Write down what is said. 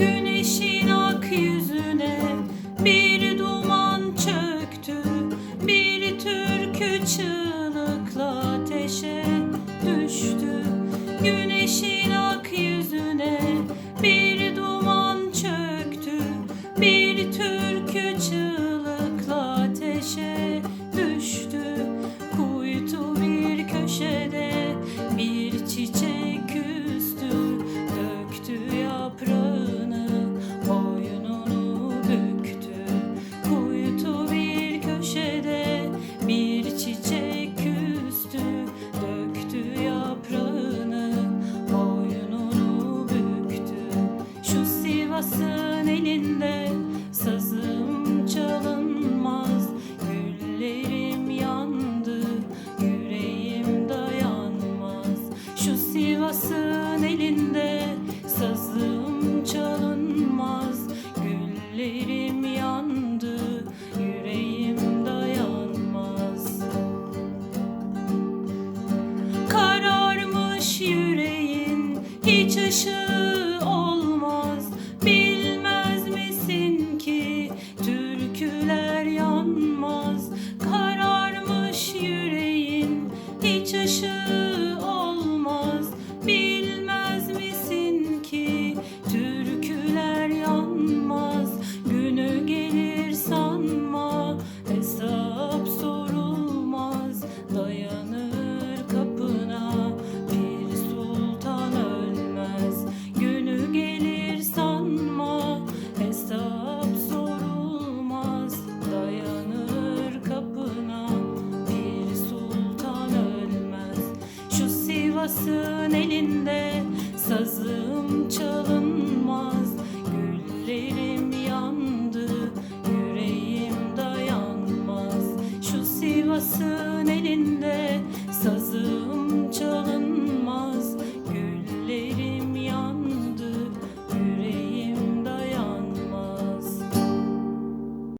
Güneşin ak yüzüne. Bir duman çöktü Bir türkü çığlıkla ateşe düştü. Güneşin ak dünyasın elinde Sazım çalınmaz. Güllerim yandı Yüreğim dayanmaz. Şu Sivas'ın elinde Sazım çalınmaz. Güllerim yandı Yüreğim dayanmaz. Kararmış yüreğin Hiç ışık dünyasın elinde Sazım çalınmaz. Güllerim yandı Yüreğim dayanmaz. Şu Sivas'ın